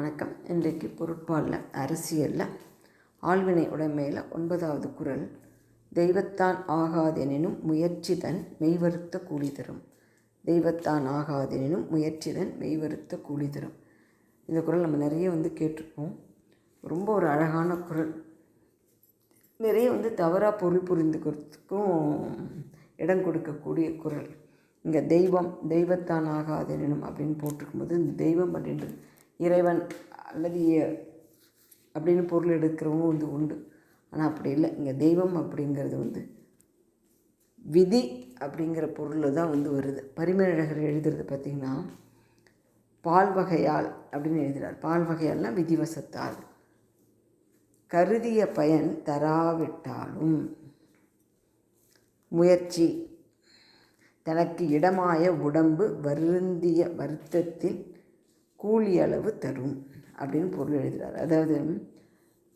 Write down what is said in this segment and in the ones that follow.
வணக்கம். இன்றைக்கு பொருட்பாலில் அரசியலில் ஆழ்வினை உடைமையில் ஒன்பதாவது குரல். தெய்வத்தான் ஆகாதெனினும் முயற்சி தன் மெய்வருத்த கூலி தரும் தெய்வத்தான் ஆகாதெனினும் முயற்சி தன் மெய்வருத்த கூலி தரும் இந்த குரல் நம்ம நிறைய வந்து கேட்டிருப்போம். ரொம்ப ஒரு அழகான குரல். நிறைய வந்து தவறாக பொருள் புரிந்துக்கிறதுக்கும் இடம் கொடுக்கக்கூடிய குரல். இங்கே தெய்வம் தெய்வத்தான் ஆகாதெனினும் அப்படின்னு போட்டிருக்கும்போது இந்த தெய்வம் அப்படின்றது இறைவன் அல்லது அப்படின்னு பொருள் எடுக்கிறவங்க வந்து உண்டு. ஆனால் அப்படி இல்லை. இங்கே தெய்வம் அப்படிங்கிறது வந்து விதி அப்படிங்கிற பொருளில் தான் வந்து வருது. பரிமேழகர் எழுதுறது பார்த்திங்கன்னா பால் வகையால் அப்படின்னு எழுதுகிறார் பால் வகையால்னால் விதிவசத்தால். கருதிய பயன் தராவிட்டாலும் முயற்சி தனக்கு இடமாய உடம்பு வருந்திய வருத்தத்தில் கூலி அளவு தரும் அப்படின்னு பொருள் எழுதுகிறார் அதாவது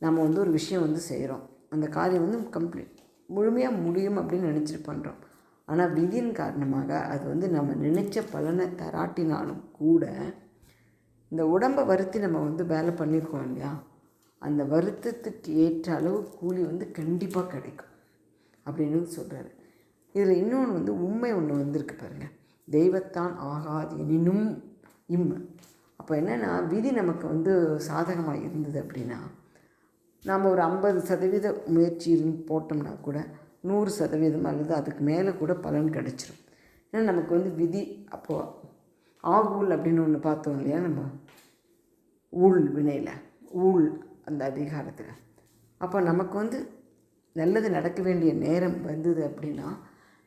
நம்ம வந்து ஒரு விஷயம் வந்து செய்கிறோம் அந்த காரியம் வந்து கம்ப்ளீட் முழுமையாக முடியும் அப்படின்னு நினச்சிட்டு பண்ணுறோம் ஆனால் விதியின் காரணமாக அது வந்து நம்ம நினச்ச பலனை தராட்டினாலும் கூட இந்த உடம்பை வருத்தி நம்ம வந்து வேலை பண்ணியிருக்கோம் இல்லையா? அந்த வருத்தத்துக்கு ஏற்ற அளவு கூலி வந்து கண்டிப்பாக கிடைக்கும் அப்படின்னு சொல்கிறாரு இதில் இன்னொன்று வந்து உண்மை ஒன்று வந்திருக்கு பாருங்கள் தெய்வத்தான் ஆகாது எனினும் இம்மை. அப்போ என்னென்னா விதி நமக்கு வந்து சாதகமாக இருந்தது அப்படின்னா நாம் ஒரு ஐம்பது சதவீத முயற்சி இருந்து போட்டோம்னா கூட நூறு சதவீதம் அல்லது அதுக்கு மேலே கூட பலன் கிடச்சிரும். ஏன்னா நமக்கு வந்து விதி அப்போது ஆகூல் அப்படின்னு ஒன்று பார்த்தோம் இல்லையா நம்ம? ஊழ் வினையில் ஊழ் அந்த அதிகாரத்தில். அப்போ நமக்கு வந்து நல்லது நடக்க வேண்டிய நேரம் வந்தது அப்படின்னா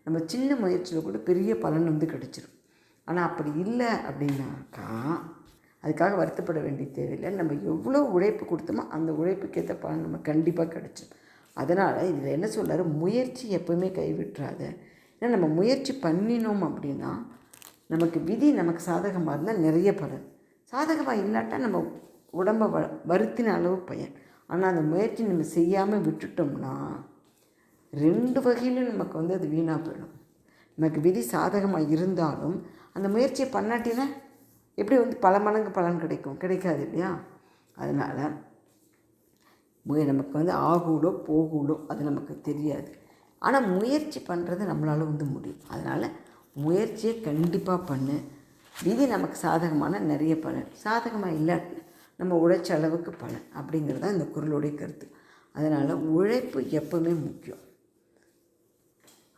நம்ம சின்ன முயற்சியில் கூட பெரிய பலன் வந்து கிடச்சிரும். ஆனால் அப்படி இல்லை அப்படின்னாக்கா அதுக்காக வருத்தப்பட வேண்டிய தேவையில்லை. நம்ம எவ்வளோ உழைப்பு கொடுத்தோமோ அந்த உழைப்புக்கேற்ற பலன் நம்ம கண்டிப்பாக கிடைச்சோம் அதனால் இதில் என்ன சொல்றாரு? முயற்சி எப்போவுமே கைவிட்டுறாத. ஏன்னா நம்ம முயற்சி பண்ணினோம் அப்படின்னா நமக்கு விதி நமக்கு சாதகமாக இருந்தால் நிறைய பலன். சாதகமாக இல்லாட்டா நம்ம உடம்பை வ வருத்தின அளவு பயன். ஆனால் அந்த முயற்சி நம்ம செய்யாமல் விட்டுட்டோம்னா ரெண்டு வகையிலும் நமக்கு வந்து அது வீணாக போயிடும். நமக்கு விதி சாதகமாக இருந்தாலும் அந்த முயற்சியை பண்ணாட்டினா எப்படி வந்து பல மடங்கு பலன் கிடைக்கும்? கிடைக்காது இல்லையா? அதனால் நமக்கு வந்து ஆகூடோ போகூடோ அது நமக்கு தெரியாது. ஆனால் முயற்சி பண்ணுறது நம்மளால் வந்து முடியும். அதனால் முயற்சியை கண்டிப்பாக பண்ணு. விதி நமக்கு சாதகமான நிறைய பலன். சாதகமாக இல்லாட்டி நம்ம உழைச்ச அளவுக்கு பலன் அப்படிங்கிறது தான் இந்த குரலுடைய கருத்து. அதனால் உழைப்பு எப்பவுமே முக்கியம்.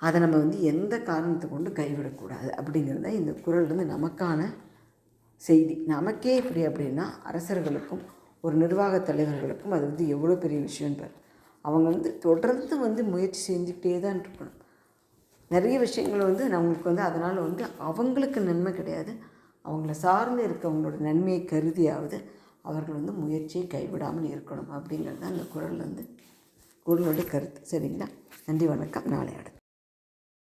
அதை நம்ம வந்து எந்த காரணத்தை கொண்டு கைவிடக்கூடாது அப்படிங்கிறது தான் இந்த குரல் வந்து நமக்கான செய்தி. நமக்கே இப்படி அப்படின்னா அரசர்களுக்கும் ஒரு நிர்வாக தலைவர்களுக்கும் அது வந்து எவ்வளோ பெரிய விஷயம்பார் அவங்க வந்து தொடர்ந்து வந்து முயற்சி செஞ்சுக்கிட்டே தான் இருக்கணும். நிறைய விஷயங்கள் வந்து நம்மளுக்கு வந்து அதனால் வந்து அவங்களுக்கு நன்மை கிடையாது. அவங்கள சார்ந்து இருக்கவங்களோட நன்மையை கருதியாவது அவர்கள் வந்து முயற்சியை கைவிடாமல் இருக்கணும் அப்படிங்கிறது தான் அந்த குரல் வந்து குரலோட கருத்து. சரிங்களா? நன்றி வணக்கம். நாளை அடுத்து.